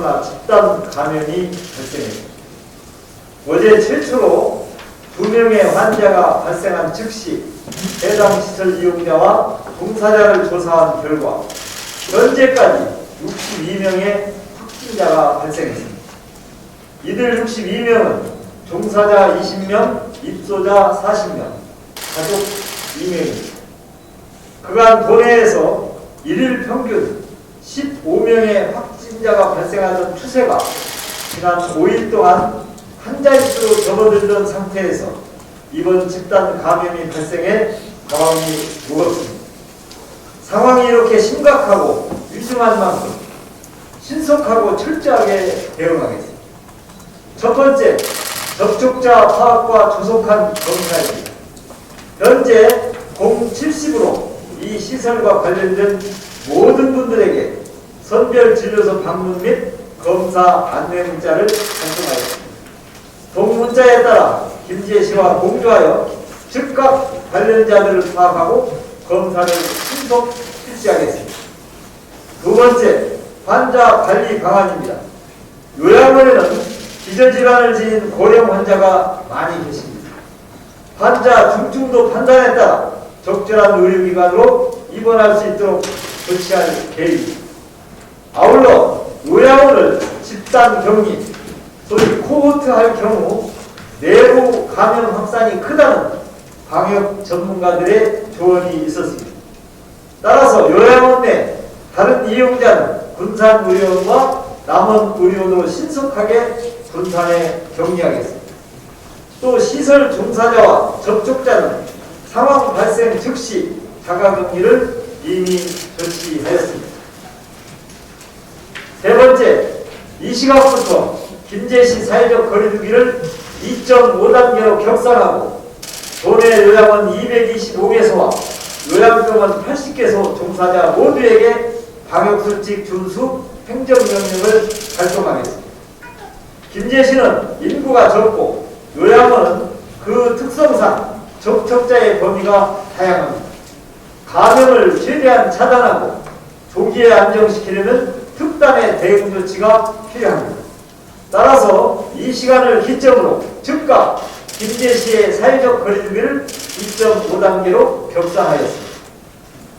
코로나 집단 감염이 발생했습니다. 어제 최초로 두 명의 환자가 발생한 즉시 해당 시설 이용자와 종사자를 조사한 결과 현재까지 62명의 확진자가 발생했습니다. 이들 62명은 종사자 20명, 입소자 40명, 가족 2명입니다. 그간 도내에서 일일 평균 15명의 확진자가 발생하던 추세가 지난 5일 동안 한 자릿수로 접어들던 상태에서 이번 집단 감염이 발생해 마음이 무겁습니다. 상황이 이렇게 심각하고 위중한 만큼 신속하고 철저하게 대응하겠습니다. 첫 번째, 접촉자 파악과 조속한 검사입니다. 현재 070으로 이 시설과 관련된 모든 분들에게 선별 진료소 방문 및 검사 안내 문자를 발송하였습니다. 동문자에 따라 김지혜 씨와 공조하여 즉각 관련자들을 파악하고 검사를 신속 실시하겠습니다. 두 번째, 환자 관리 방안입니다. 요양원에는 기저질환을 지닌 고령 환자가 많이 계십니다. 환자 중증도 판단에 따라 적절한 의료기관으로 입원할 수 있도록 조치할 계획입니다. 아울러 요양원을 집단 격리, 소위 코호트 할 경우 내부 감염 확산이 크다는 방역 전문가들의 조언이 있었습니다. 따라서 요양원 내 다른 이용자는 군산 의료원과 남원 의료원으로 신속하게 분산해 격리하겠습니다. 또 시설 종사자와 접촉자는 상황 발생 즉시 자가격리를 이미 조치하였습니다. 세 번째, 이 시각부터 김제시 사회적 거리두기를 2.5단계로 격상하고 도내 요양원 225개소와 요양병원 80개소 종사자 모두에게 방역수칙 준수 행정명령을 발송하겠습니다. 김제시는 인구가 적고 요양원은 그 특성상 접촉자의 범위가 다양합니다. 감염을 최대한 차단하고 조기에 안정시키려면 특단의 대응 조치가 필요합니다. 따라서 이 시간을 기점으로 즉각 김제시의 사회적 거리두기를 2.5단계로 격상하였습니다.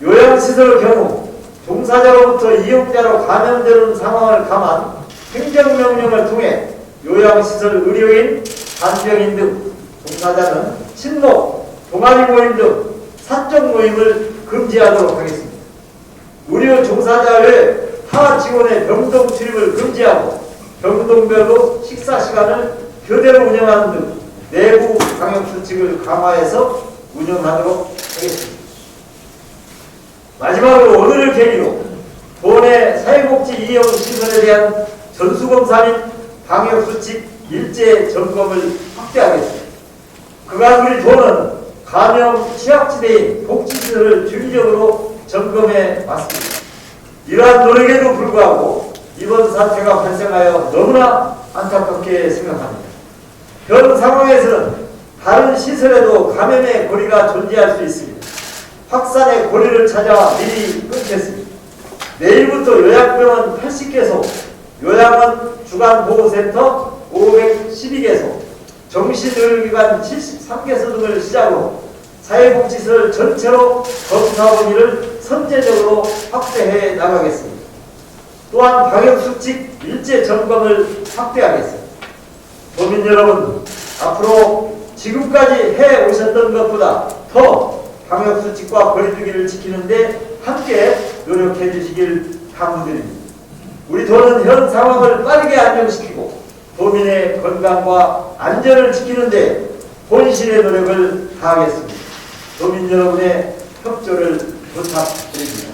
요양시설 경우 종사자로부터 이용자로 감염되는 상황을 감안 행정명령을 통해 요양시설 의료인, 간병인 등 종사자는 친목, 동아리 모임 등 사적 모임을 금지하도록 하겠습니다. 의료 종사자 외 타 직원의 병동 출입을 금지하고 병동별로 식사 시간을 교대로 운영하는 등 내부 방역 수칙을 강화해서 운영하도록 하겠습니다. 마지막으로 오늘을 계기로 도내 사회복지 이용 시설에 대한 전수검사 및 방역수칙 일제 점검을 확대하겠습니다. 그간 우리 도는 감염 취약지대인 복지시설을 주기적으로 점검해 왔습니다. 이러한 노력에도 불구하고 이번 사태가 발생하여 너무나 안타깝게 생각합니다. 현 상황에서는 다른 시설에도 감염의 고리가 존재할 수 있습니다. 확산의 고리를 찾아 미리 끊겠습니다. 내일부터 요양병원 80개소, 요양원 주간보호센터 512개소, 정신의료기관 73개소 등을 시작으로 사회복지시설 전체로 검사 범위를 선제적으로 확대해 나가겠습니다. 또한 방역수칙 일제 점검을 확대하겠습니다. 도민 여러분, 앞으로 지금까지 해 오셨던 것보다 더 방역수칙과 거리두기를 지키는데 함께 노력해 주시길 당부드립니다. 우리 도는 현 상황을 빠르게 안정시키고 도민의 건강과 안전을 지키는데 본신의 노력을 다하겠습니다. 도민 여러분의 협조를 부탁드립니다.